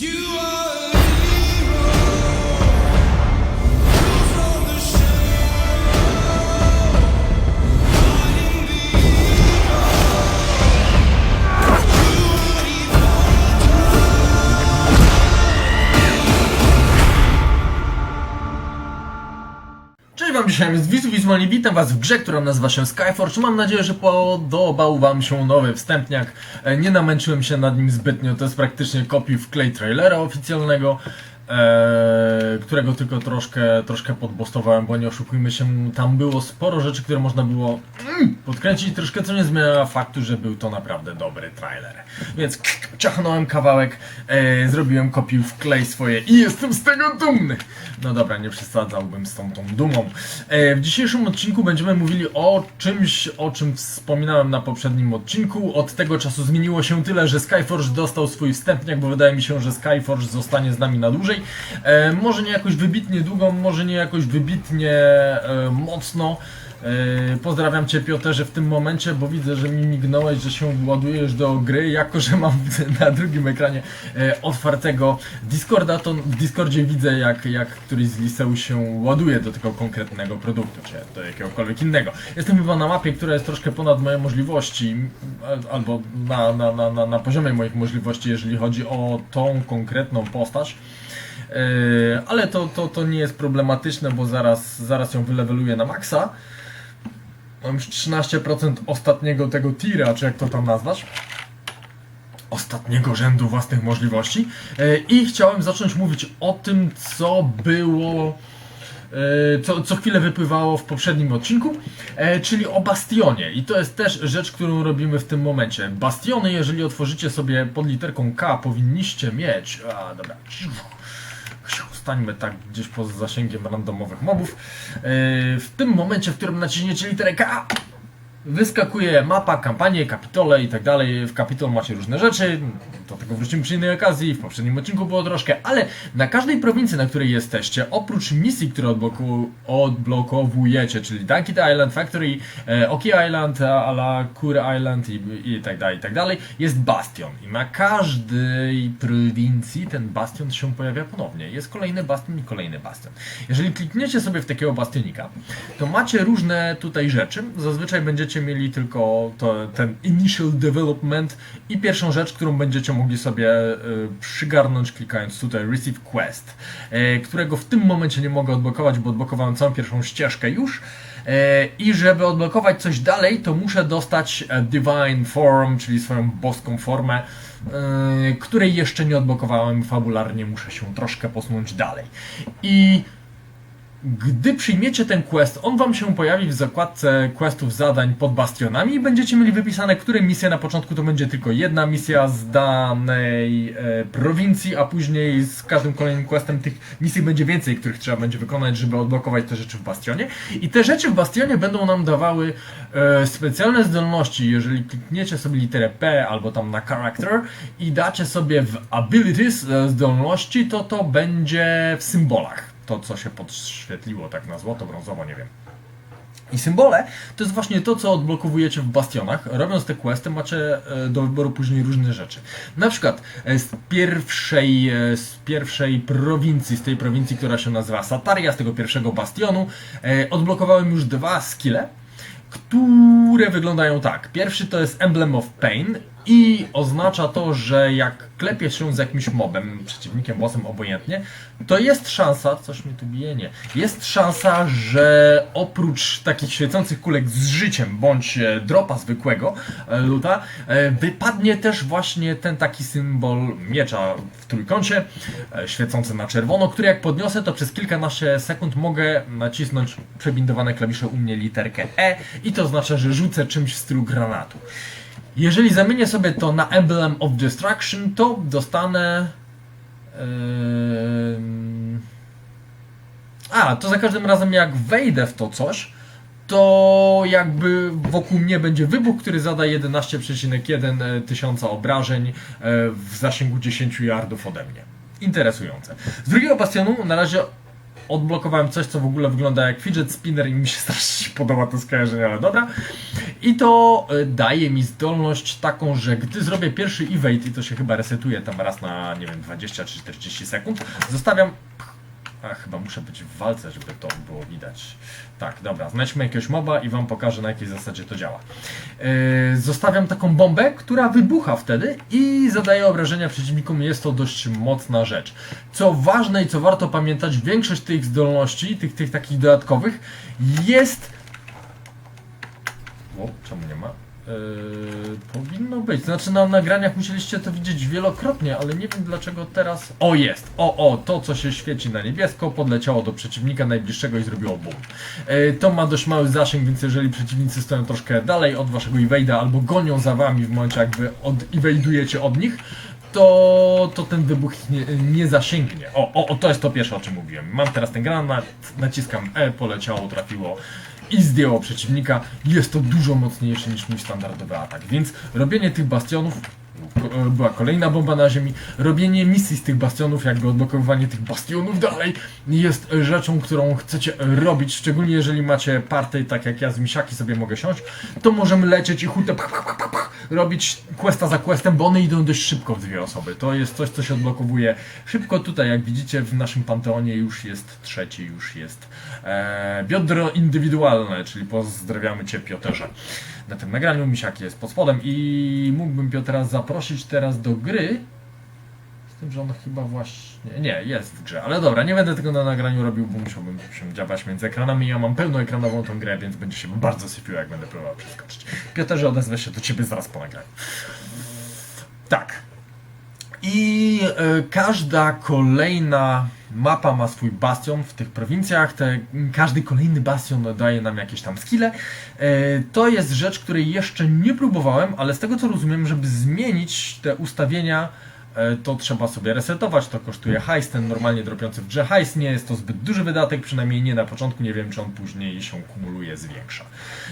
You Wizu Wizualnie, witam was w grze, która nazywa się Skyforge. Mam nadzieję, że podobał wam się nowy wstępniak. E, Nie namęczyłem się nad nim zbytnio, to jest praktycznie kopi w klej trailera oficjalnego, e, którego tylko troszkę, troszkę podbostowałem, bo nie oszukujmy się, tam było sporo rzeczy, które można było mm, podkręcić, troszkę co nie zmienia faktu, że był to naprawdę dobry trailer. Więc ciachnąłem kawałek, e, zrobiłem kopię w klej swoje i jestem z tego dumny. No dobra, nie przesadzałbym z tą, tą dumą. E, w dzisiejszym odcinku będziemy mówili o czymś, o czym wspominałem na poprzednim odcinku. Od tego czasu zmieniło się tyle, że Skyforge dostał swój wstępniak, bo wydaje mi się, że Skyforge zostanie z nami na dłużej. E, może nie jakoś wybitnie długo, może nie jakoś wybitnie e, mocno. E, Pozdrawiam Cię Piotrze w tym momencie, bo widzę, że mi mignąłeś, że się ładujesz do gry, jako że mam na drugim ekranie otwartego Discorda, to w Discordzie widzę jak, jak któryś z liseł się ładuje do tego konkretnego produktu, czy do jakiegokolwiek innego. Jestem chyba na mapie, która jest troszkę ponad moje możliwości, albo na, na, na, na poziomie moich możliwości, jeżeli chodzi o tą konkretną postać. E, ale to, to, to nie jest problematyczne, bo zaraz, zaraz ją wyleweluję na maksa. Mam już 13% ostatniego tego tira, czy jak to tam nazwać. Ostatniego rzędu własnych możliwości. E, I chciałem zacząć mówić o tym, co było. e, Co, co chwilę wypływało w poprzednim odcinku, czyli o Bastionie. I to jest też rzecz, którą robimy w tym momencie. Bastiony, jeżeli otworzycie sobie pod literką K, powinniście mieć. A, dobra. Stańmy tak gdzieś poza zasięgiem randomowych mobów. Yy, W tym momencie, w którym naciśniecie literę K, wyskakuje mapa, kampanie, kapitole i tak dalej. W kapitol macie różne rzeczy. Do tego wrócimy przy innej okazji. W poprzednim odcinku było troszkę, ale na każdej prowincji, na której jesteście, oprócz misji, które odbloku- odblokowujecie, czyli Dunkit Island, Factory, e, Oki Island, a la Kur Island i, i tak dalej, i tak dalej, jest bastion. I na każdej prowincji ten bastion się pojawia ponownie. Jest kolejny bastion i kolejny bastion. Jeżeli klikniecie sobie w takiego bastionika, to macie różne tutaj rzeczy. Zazwyczaj będziecie mieli tylko to, ten initial development i pierwszą rzecz, którą będziecie mogli sobie e, przygarnąć klikając tutaj receive quest, e, którego w tym momencie nie mogę odblokować, bo odblokowałem całą pierwszą ścieżkę już. E, I żeby odblokować coś dalej, to muszę dostać Divine Form, czyli swoją boską formę, której jeszcze nie odblokowałem fabularnie, muszę się troszkę posunąć dalej. I gdy przyjmiecie ten quest, on wam się pojawi w zakładce questów zadań pod bastionami i będziecie mieli wypisane, które misje na początku to będzie tylko jedna misja z danej e, prowincji, a później z każdym kolejnym questem tych misji będzie więcej, których trzeba będzie wykonać, żeby odblokować te rzeczy w bastionie. I te rzeczy w bastionie będą nam dawały e, specjalne zdolności, jeżeli klikniecie sobie literę P albo tam na character i dacie sobie w abilities e, zdolności, to to będzie w symbolach to, co się podświetliło tak na złoto, brązowo, nie wiem. I symbole to jest właśnie to, co odblokowujecie w bastionach. Robiąc te questy, macie e, do wyboru później różne rzeczy. Na przykład e, z pierwszej, e, z pierwszej prowincji, z tej prowincji, która się nazywa Sataria, z tego pierwszego bastionu, odblokowałem już dwa skille, które wyglądają tak. Pierwszy to jest Emblem of Pain i oznacza to, że jak klepie się z jakimś mobem, przeciwnikiem, bossem, obojętnie, to jest szansa, coś mi tu bije, nie, jest szansa, że oprócz takich świecących kulek z życiem, bądź e, dropa zwykłego e, luta, e, wypadnie też właśnie ten taki symbol miecza w trójkącie, świecący na czerwono, który jak podniosę, to przez kilkanaście sekund mogę nacisnąć przebindowane klawisze u mnie literkę E i to oznacza, że rzucę czymś w stylu granatu. Jeżeli zamienię sobie to na Emblem of Destruction, to dostanę. A, to za każdym razem jak wejdę w to coś, to jakby wokół mnie będzie wybuch, który zada 11,1 tysiąca obrażeń e, w zasięgu 10 yardów ode mnie. Interesujące. Z drugiego bastionu na razie odblokowałem coś, co w ogóle wygląda jak fidget spinner i mi się strasznie podoba to skojarzenie, ale dobra. I to e, daje mi zdolność taką, że gdy zrobię pierwszy evade i to się chyba resetuje tam raz na, nie wiem, 20 czy 40 sekund, zostawiam a chyba muszę być w walce, żeby to było widać. Tak, dobra, znajdźmy jakiegoś moba i wam pokażę na jakiej zasadzie to działa. Yy, zostawiam taką bombę, która wybucha wtedy i zadaje obrażenia przeciwnikom. Jest to dość mocna rzecz. Co ważne i co warto pamiętać, większość tych zdolności, tych, tych takich dodatkowych jest o, czemu nie ma? Yy, powinno być. Znaczy na nagraniach musieliście to widzieć wielokrotnie, ale nie wiem dlaczego teraz. O jest! O, o, to co się świeci na niebiesko podleciało do przeciwnika najbliższego i zrobiło bum. Yy, to ma dość mały zasięg, więc jeżeli przeciwnicy stoją troszkę dalej od waszego evade'a albo gonią za wami w momencie jakby od evade'ujecie od nich, to, to ten wybuch nie, nie zasięgnie. O, o, o, to jest to pierwsze o czym mówiłem. Mam teraz ten granat, naciskam E, poleciało, trafiło i zdjęło przeciwnika. Jest to dużo mocniejsze niż mój standardowy atak, więc robienie tych bastionów była kolejna bomba na ziemi. Robienie misji z tych bastionów, jakby odblokowywanie tych bastionów dalej jest rzeczą, którą chcecie robić, szczególnie jeżeli macie party, tak jak ja z misiaki sobie mogę siąść, to możemy lecieć i hutę pch, pch, pch, pch, robić questa za questem, bo one idą dość szybko w dwie osoby. To jest coś, co się odblokowuje szybko. Tutaj, jak widzicie, w naszym panteonie już jest trzeci, już jest e, biodro indywidualne, czyli pozdrawiamy Cię Piotrze. Na tym nagraniu misiaki jest pod spodem i mógłbym Piotra zaprosić teraz do gry. Z tym, że on chyba właśnie. Nie, jest w grze, ale dobra, nie będę tego na nagraniu robił, bo musiałbym się dziabać między ekranami. Ja mam pełnoekranową tą grę, więc będzie się bardzo sypiło, jak będę próbował przeskoczyć. Piotrze, odezwę się do ciebie zaraz po nagraniu. Tak. I e, każda kolejna mapa ma swój bastion w tych prowincjach. Te, każdy kolejny bastion daje nam jakieś tam skille. E, to jest rzecz, której jeszcze nie próbowałem, ale z tego co rozumiem, żeby zmienić te ustawienia, to trzeba sobie resetować. To kosztuje hajs, ten normalnie dropiący w grze hajs. Nie jest to zbyt duży wydatek, przynajmniej nie na początku. Nie wiem, czy on później się kumuluje, zwiększa.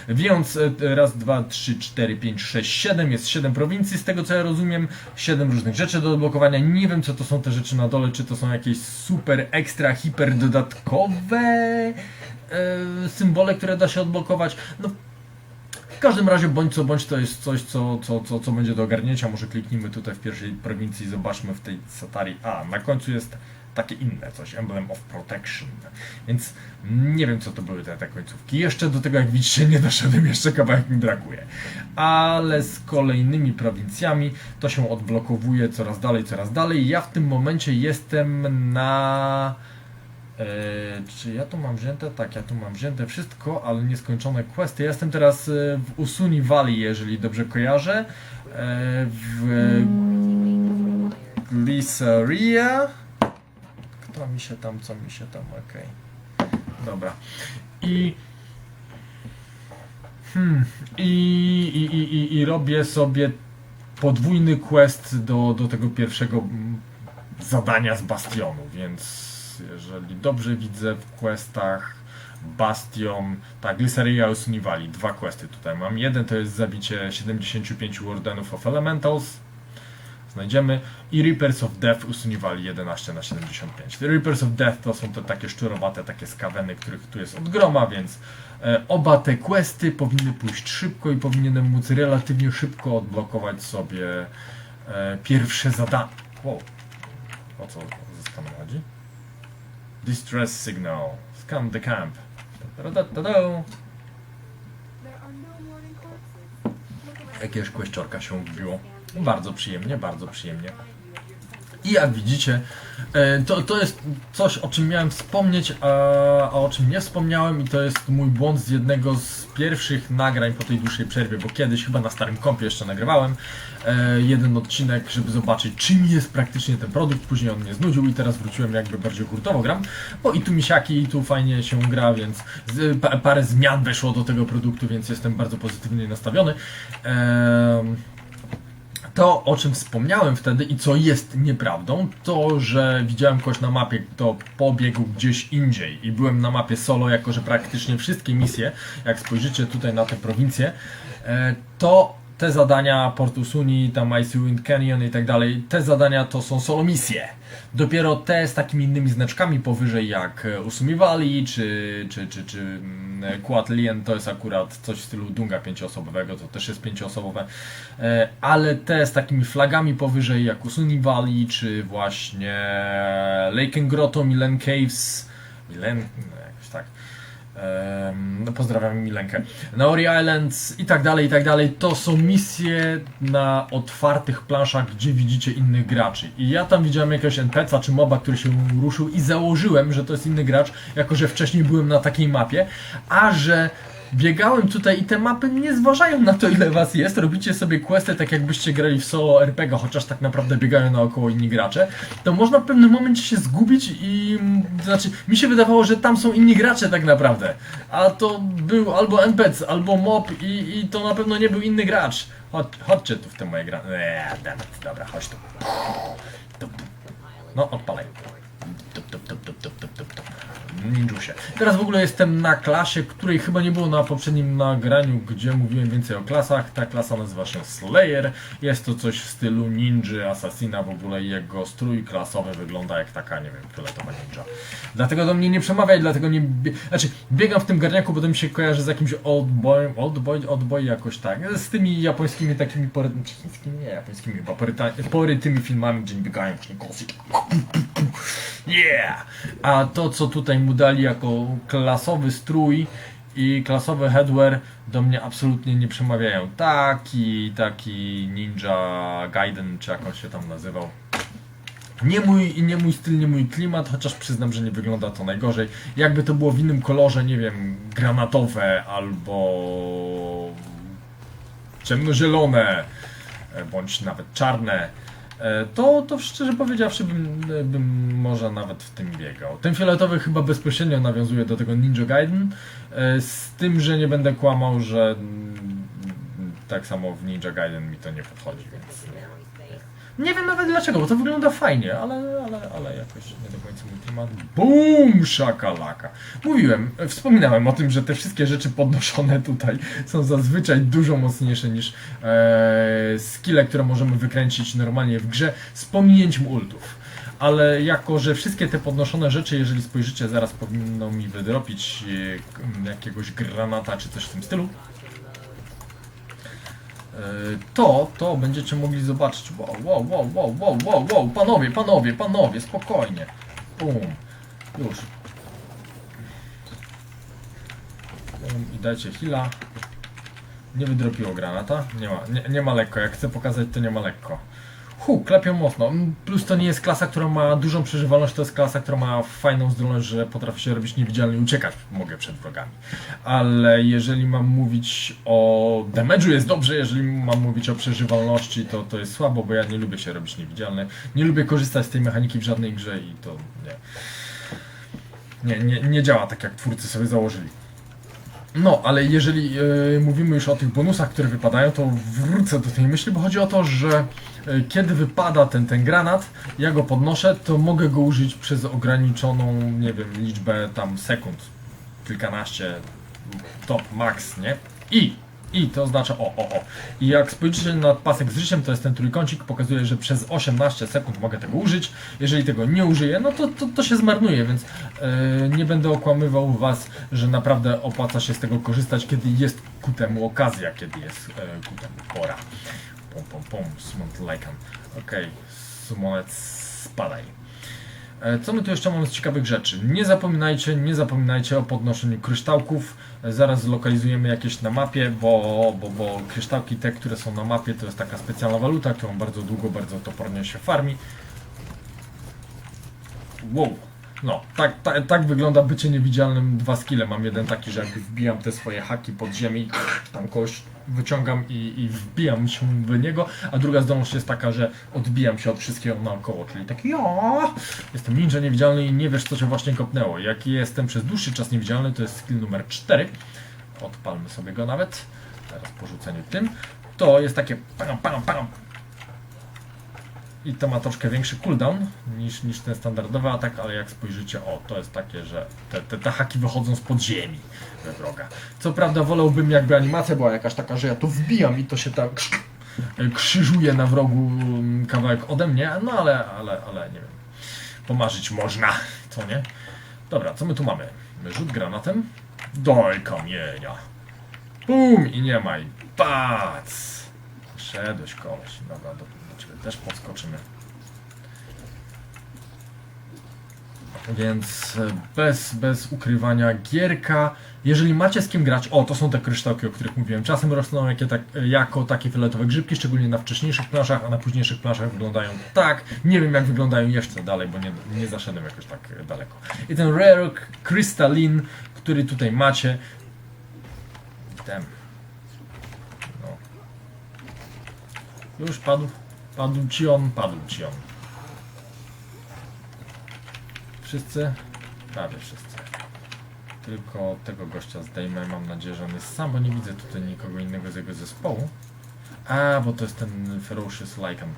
Więc e, raz, dwa, trzy, cztery, pięć, sześć, siedem. Jest siedem prowincji, z tego co ja rozumiem. Siedem różnych rzeczy do odblokowania. Nie wiem, co to są te rzeczy na dole, czy to są jakieś super, ekstra, hiper dodatkowe e, symbole, które da się odblokować. No, w każdym razie, bądź co bądź, to jest coś, co, co, co, co będzie do ogarnięcia. Może kliknijmy tutaj w pierwszej prowincji, zobaczmy w tej Satari. A, na końcu jest takie inne coś, Emblem of Protection. Więc nie wiem, co to były te, te końcówki. Jeszcze do tego, jak widzicie, nie doszedłem, jeszcze kawałek mi brakuje. Ale z kolejnymi prowincjami to się odblokowuje coraz dalej, coraz dalej. Ja w tym momencie jestem na... E, czy ja tu mam wzięte? Tak, ja tu mam wzięte wszystko, ale nieskończone questy. Ja jestem teraz e, w Usuni Valley, jeżeli dobrze kojarzę. E, w Glyceria. Kto mi się tam, co mi się tam, okej. Dobra. I Hmm. I, i, i, i, I robię sobie podwójny quest do, do tego pierwszego mm, zadania z Bastionu, więc jeżeli dobrze widzę w questach Bastion, tak, Glyceria Usuniwali, dwa questy tutaj mam. Jeden to jest zabicie 75 Wardenów of Elementals, znajdziemy i Reapers of Death usuniwali 11 na 75. Te Reapers of Death to są te takie szczurowate, takie skaweny, których tu jest od groma, więc e, oba te questy powinny pójść szybko i powinienem móc relatywnie szybko odblokować sobie e, pierwsze zadanie. Wow. O co ze skanem chodzi? Distress signal. Scan the camp. Ta-da-da-da-da. No. Jakiegoś kweszczorka się wbiło. Bardzo przyjemnie, bardzo przyjemnie. I jak widzicie, e, to, to jest coś, o czym miałem wspomnieć, a, a o czym nie wspomniałem i to jest mój błąd z jednego z pierwszych nagrań po tej dłuższej przerwie, bo kiedyś chyba na starym kompie jeszcze nagrywałem e, jeden odcinek, żeby zobaczyć czym jest praktycznie ten produkt, później on mnie znudził i teraz wróciłem jakby bardziej hurtowo gram, bo i tu misiaki i tu fajnie się gra, więc parę zmian weszło do tego produktu, więc jestem bardzo pozytywnie nastawiony. Em, to, o czym wspomniałem wtedy i co jest nieprawdą, to, że widziałem kogoś na mapie, kto pobiegł gdzieś indziej. I byłem na mapie solo, jako że praktycznie wszystkie misje, jak spojrzycie tutaj na tę prowincję, e, to te zadania, Port Usuni, tam Icy Wind Canyon i tak dalej, te zadania to są solo misje. Dopiero te z takimi innymi znaczkami powyżej jak e, Usumi Valley czy, czy, czy, czy mm, Quad Lien to jest akurat coś w stylu Dunga pięcioosobowego, to też jest pięcioosobowe, E, ale te z takimi flagami powyżej jak Usuni Valley czy właśnie Lake Grotto, Milen Caves, Milen, no jakoś tak. Em, No pozdrawiam Milenkę. Naori Islands i tak dalej, i tak dalej. To są misje na otwartych planszach, gdzie widzicie innych graczy. I ja tam widziałem jakiegoś NPC-a czy moba, który się ruszył i założyłem, że to jest inny gracz, jako że wcześniej byłem na takiej mapie, a że biegałem tutaj i te mapy nie zważają na to, ile was jest. Robicie sobie questy tak jakbyście grali w solo RPG, chociaż tak naprawdę biegają naokoło inni gracze. To można w pewnym momencie się zgubić i mm, znaczy mi się wydawało, że tam są inni gracze tak naprawdę. A to był albo NPC, albo mob i, i to na pewno nie był inny gracz. Chodź, chodźcie tu w te moje gra. Eee, dammit, dobra, chodź tu. No, odpalaj. Ninjusie. Teraz w ogóle jestem na klasie, której chyba nie było na poprzednim nagraniu, gdzie mówiłem więcej o klasach. Ta klasa nazywa się Slayer. Jest to coś w stylu ninja, assassina w ogóle i jego strój klasowy wygląda jak taka, nie wiem, fioletowa ninja. Dlatego do mnie nie przemawiaj, dlatego nie... Bie... Znaczy, biegam w tym garniaku, bo to mi się kojarzy z jakimś old boy, old boy, old boy jakoś tak. Z tymi japońskimi takimi pory... chińskimi, nie japońskimi, chyba porytymi filmami, gdzie biegają w kosy. Yeah! A to, co tutaj mu dali jako klasowy strój i klasowy headwear, do mnie absolutnie nie przemawiają. Taki, taki Ninja Gaiden, czy jak on się tam nazywał. Nie mój, nie mój styl, nie mój klimat, chociaż przyznam, że nie wygląda to najgorzej. Jakby to było w innym kolorze, nie wiem, granatowe albo ciemnozielone, bądź nawet czarne, to, to szczerze powiedziawszy bym, bym może nawet w tym biegał. Ten fioletowy chyba bezpośrednio nawiązuje do tego Ninja Gaiden, e, z tym, że nie będę kłamał, że tak samo w Ninja Gaiden mi to nie podchodzi, więc nie. Nie wiem nawet dlaczego, bo to wygląda fajnie, ale, ale, ale jakoś nie do końca mój klimat. BUM! Szakalaka. Mówiłem, wspominałem o tym, że te wszystkie rzeczy podnoszone tutaj są zazwyczaj dużo mocniejsze niż e, skille, które możemy wykręcić normalnie w grze z pominięciem ultów. Ale jako, że wszystkie te podnoszone rzeczy, jeżeli spojrzycie, zaraz powinno mi wydropić e, jakiegoś granata czy coś w tym stylu. E, to, to będziecie mogli zobaczyć. Wow, wow, wow, wow, wow, wow, wow, panowie, panowie, panowie, spokojnie. Bum. Już. Bum I dajcie heala. Nie wydropiło granata. Nie ma, nie, nie ma lekko. Jak chcę pokazać, to nie ma lekko. Hu, klepią mocno. Mm, Plus to nie jest klasa, która ma dużą przeżywalność, to jest klasa, która ma fajną zdolność, że potrafi się robić niewidzialny i uciekać mogę przed wrogami. Ale jeżeli mam mówić o damage'u jest dobrze, jeżeli mam mówić o przeżywalności, to to jest słabo, bo ja nie lubię się robić niewidzialny. Nie lubię korzystać z tej mechaniki w żadnej grze i to nie. Nie, nie, nie działa tak, jak twórcy sobie założyli. No, ale jeżeli e, mówimy już o tych bonusach, które wypadają, to wrócę do tej myśli, bo chodzi o to, że e, kiedy wypada ten, ten granat, ja go podnoszę, to mogę go użyć przez ograniczoną, nie wiem, liczbę tam sekund. Kilkanaście, top, max, nie? I, i to oznacza o, o, o. I jak spojrzycie na pasek z życiem, to jest ten trójkącik, pokazuje, że przez 18 sekund mogę tego użyć. Jeżeli tego nie użyję, no to, to, to się zmarnuje, więc e, nie będę okłamywał Was, że naprawdę opłaca się z tego korzystać, kiedy jest ku temu okazja, kiedy jest e, ku temu pora. Pom, pom, pom, Sumon Lycan. Okej, Sumonec, spadaj. E, Co my tu jeszcze mamy z ciekawych rzeczy? Nie zapominajcie, nie zapominajcie o podnoszeniu kryształków. E, Zaraz zlokalizujemy jakieś na mapie, bo, bo, bo kryształki te, które są na mapie, to jest taka specjalna waluta, którą bardzo długo, bardzo topornie się farmi. Wow. No, tak, tak, tak wygląda bycie niewidzialnym dwa skille. Mam jeden taki, że jakby wbijam te swoje haki pod ziemię i tam kogoś wyciągam i, i wbijam się w niego, a druga zdolność jest taka, że odbijam się od wszystkiego naokoło, czyli taki ja jestem ninja niewidzialny i nie wiesz co cię właśnie kopnęło. Jak jestem przez dłuższy czas niewidzialny, to jest skill numer 4. Odpalmy sobie go nawet. Teraz porzucenie tym. To jest takie pam, pam, pam. I to ma troszkę większy cooldown niż, niż ten standardowy atak, ale jak spojrzycie, o, to jest takie, że te, te, te haki wychodzą z podziemi we wroga. Co prawda wolałbym jakby animacja była jakaś taka, że ja to wbijam i to się tak krzyżuje na wrogu mm, kawałek ode mnie, no ale, ale, ale nie wiem. Pomarzyć można, co nie? Dobra, co my tu mamy? Rzut granatem? Doj kamienia. Bum! I nie ma. I pac! Szedłeś koleś. Dobra, do, do ciebie też podskoczymy. Więc e, bez, bez ukrywania gierka. Jeżeli macie z kim grać, o to są te kryształki, o których mówiłem. Czasem rosną jakie tak, jako takie fioletowe grzybki, szczególnie na wcześniejszych planszach, a na późniejszych planszach wyglądają tak. Nie wiem jak wyglądają jeszcze dalej, bo nie, nie zaszedłem jakoś tak daleko. I ten Rare Crystalline, który tutaj macie. Ten. No. Już padł. Padł ci on, padł ci on. Wszyscy? Prawie wszyscy. Tylko tego gościa zdejmę. Mam nadzieję, że on jest sam, bo nie widzę tutaj nikogo innego z jego zespołu. A, bo to jest ten Ferocious Lycan.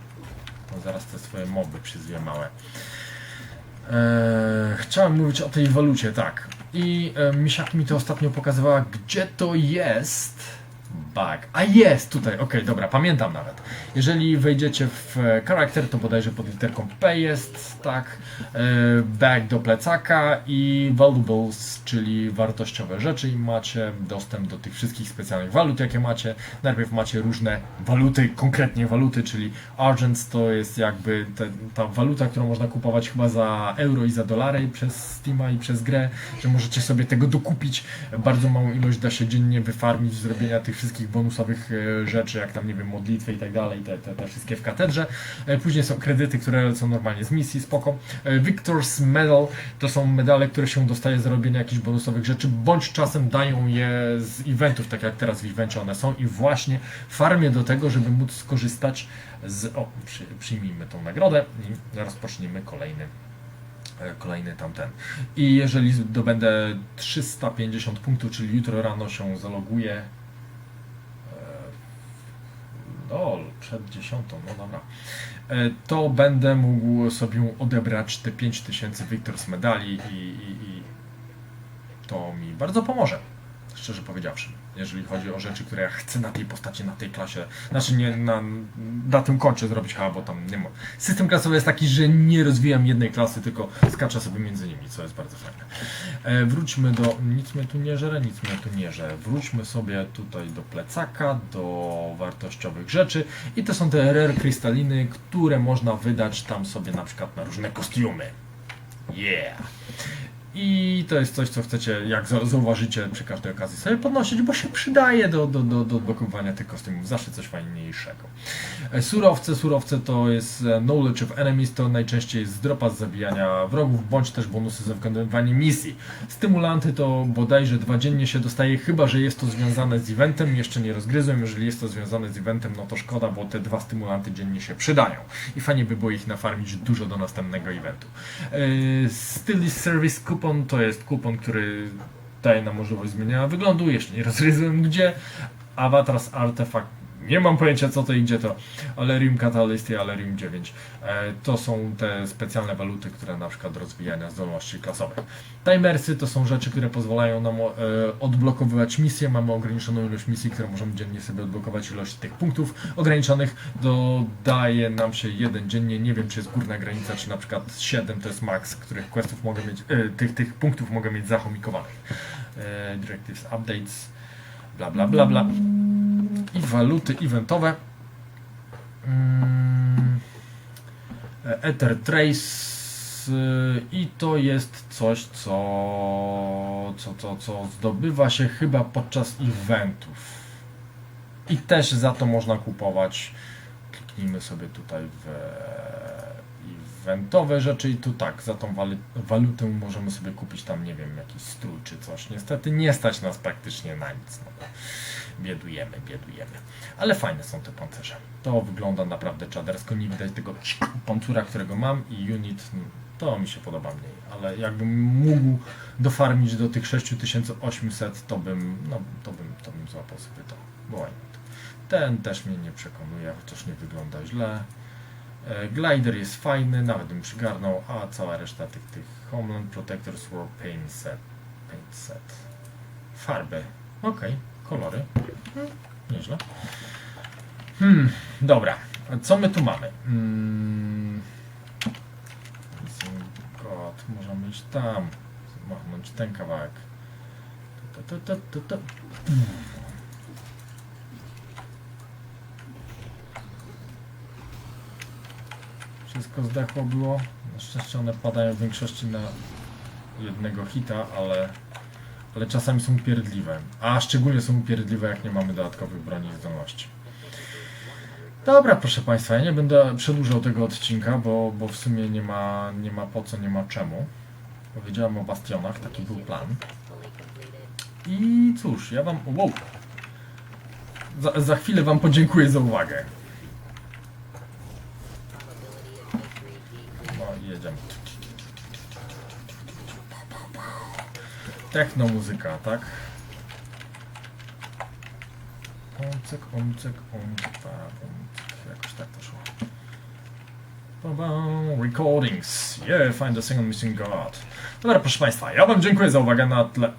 No zaraz te swoje moby przyzwie małe. Eee, chciałem mówić o tej walucie, tak. I e, Misiak mi to ostatnio pokazywała, gdzie to jest. Bug. A jest tutaj, okej, dobra, pamiętam nawet. Jeżeli wejdziecie w charakter, to bodajże pod literką P jest, tak. E, bag do plecaka i valuables, czyli wartościowe rzeczy i macie dostęp do tych wszystkich specjalnych walut, jakie macie. Najpierw macie różne waluty, konkretnie waluty, czyli Argents to jest jakby te, ta waluta, którą można kupować chyba za euro i za dolary przez Steama i przez grę, że możecie sobie tego dokupić. Bardzo małą ilość da się dziennie wyfarmić zrobienia tych wszystkich bonusowych e, rzeczy, jak tam, nie wiem, modlitwy i tak dalej, te, te, te wszystkie w katedrze. E, Później są kredyty, które lecą normalnie z misji, spoko. E, Victor's Medal to są medale, które się dostaje za robienie jakichś bonusowych rzeczy, bądź czasem dają je z eventów, tak jak teraz w evencie one są i właśnie farmię do tego, żeby móc skorzystać z... O, przy, przyjmijmy tą nagrodę i rozpocznijmy kolejny kolejny tamten. I jeżeli zdobędę 350 punktów, czyli jutro rano się zaloguję. e, Lol, przed dziesiątą, no dobra. E, To będę mógł sobie odebrać te 5000 Victors medali i, i, i to mi bardzo pomoże. Szczerze powiedziawszy, jeżeli chodzi o rzeczy, które ja chcę na tej postaci, na tej klasie, znaczy nie na, na tym koncie zrobić, ha, bo tam nie ma. System klasowy jest taki, że nie rozwijam jednej klasy, tylko skaczę sobie między nimi, co jest bardzo fajne. E, wróćmy do, nic mnie tu nie żere, nic mnie tu nie żere. Wróćmy sobie tutaj do plecaka, do wartościowych rzeczy i to są te rare krystaliny, które można wydać tam sobie na przykład na różne kostiumy. Yeah! I to jest coś, co chcecie, jak za- zauważycie, przy każdej okazji sobie podnosić, bo się przydaje do, do, do, do odblokowania tych kostiumów. Zawsze coś fajniejszego. E, Surowce, surowce to jest e, knowledge of enemies, to najczęściej jest dropa z zabijania wrogów, bądź też bonusy za wykonywanie misji. Stymulanty to bodajże dwa dziennie się dostaje, chyba że jest to związane z eventem. Jeszcze nie rozgryzłem, jeżeli jest to związane z eventem, no to szkoda, bo te dwa stymulanty dziennie się przydają. I fajnie by było ich nafarmić dużo do następnego eventu. E, Still Service Coupon to jest kupon, który daje nam możliwość zmieniania wyglądu. Jeszcze nie rozgryzłem gdzie. Avatars Artefact. Nie mam pojęcia co to i gdzie to. Alerium Catalyst i Alerium 9. E, to są te specjalne waluty, które na przykład rozwijania zdolności klasowych. Timersy to są rzeczy, które pozwalają nam e, odblokowywać misje. Mamy ograniczoną ilość misji, które możemy dziennie sobie odblokować. Ilość tych punktów ograniczonych dodaje nam się jeden dziennie. Nie wiem, czy jest górna granica, czy na przykład 7 to jest max, których questów mogę mieć, e, tych, tych punktów mogę mieć zachomikowanych. Directives, updates, bla bla bla bla. I waluty eventowe. Mm, Ether Trace y, i to jest coś, co, co, co, co zdobywa się chyba podczas eventów. I też za to można kupować. Kliknijmy sobie tutaj w eventowe rzeczy i tu tak, za tą walu- walutę możemy sobie kupić tam, nie wiem, jakiś strój czy coś. Niestety nie stać nas praktycznie na nic. No. Biedujemy, biedujemy. Ale fajne są te pancerze. To wygląda naprawdę czadersko. Nie widać tego pancura, którego mam i unit, mm, to mi się podoba mniej. Ale jakbym mógł dofarmić do tych 6800, to bym, no, to bym, to bym złapał sobie to. Bo? Ten też mnie nie przekonuje, chociaż nie wygląda źle. E, Glider jest fajny, nawet bym przygarnął, a cała reszta tych, tych Homeland Protectors War Paint Set. Paint set. Farby. Okej, kolory. Hmm, nieźle. Hmm, dobra. Co my tu mamy? Hmm. God. Możemy iść tam. Machnąć ten kawałek. Tu. Wszystko zdechło było. Na szczęście one padają w większości na jednego hita, ale, ale czasami są upierdliwe. A szczególnie są upierdliwe, jak nie mamy dodatkowych broni i zdolności. Dobra, proszę Państwa, ja nie będę przedłużał tego odcinka, bo, bo w sumie nie ma, nie ma po co, nie ma czemu. Powiedziałem o bastionach, taki był plan. I cóż, ja Wam. Wow. Za, za chwilę Wam podziękuję za uwagę. Techno muzyka, tak? Omcek, omcek, pa, omcek. Jakoś tak to szło. Ba, ba, Recordings. Yeah, find the single missing god. Dobra, proszę Państwa, ja Wam dziękuję za uwagę na tle.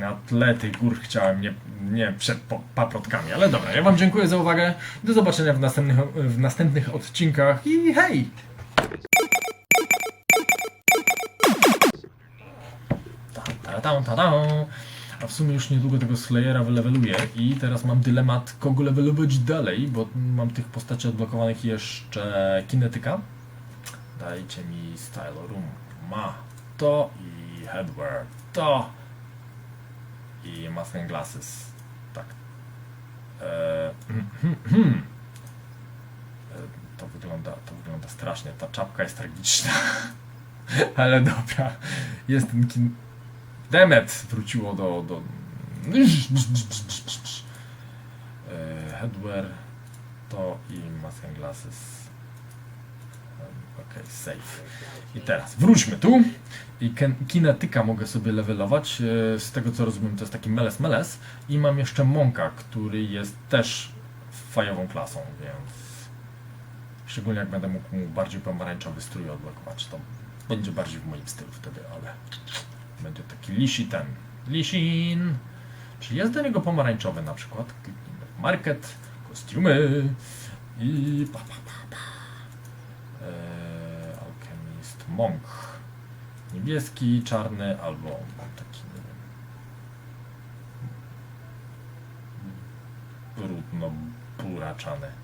Na tle tych gór chciałem, nie, nie przed paprotkami, ale dobra, ja Wam dziękuję za uwagę. Do zobaczenia w następnych, w następnych odcinkach i hej! Ta, ta, ta, ta. A w sumie już niedługo tego Slayera wyleveluję i teraz mam dylemat, kogo levelować dalej, bo mam tych postaci odblokowanych jeszcze kinetyka. Dajcie mi Style Room. Ma to i Headwear to i Mask and Glasses. Tak. Eee, to wygląda, to wygląda strasznie. Ta czapka jest tragiczna. Ale dobra. Jest ten kin... Demet wróciło do... do... E, Headwear to i Mask and Glasses. Ok, safe. I teraz wróćmy tu. I kinetyka mogę sobie levelować. E, Z tego co rozumiem, to jest taki meles meles. I mam jeszcze Monka, który jest też fajową klasą, więc szczególnie jak będę mógł mu bardziej pomarańczowy strój odblokować, to będzie bardziej w moim stylu wtedy, ale będzie taki Lishi ten. Lishin! Czy jest do niego pomarańczowy na przykład? Kliknijmy w market, kostiumy i pa, pa, pa, pa. Eee, Alchemist Monk. Niebieski, czarny albo taki, nie wiem, brudno buraczany.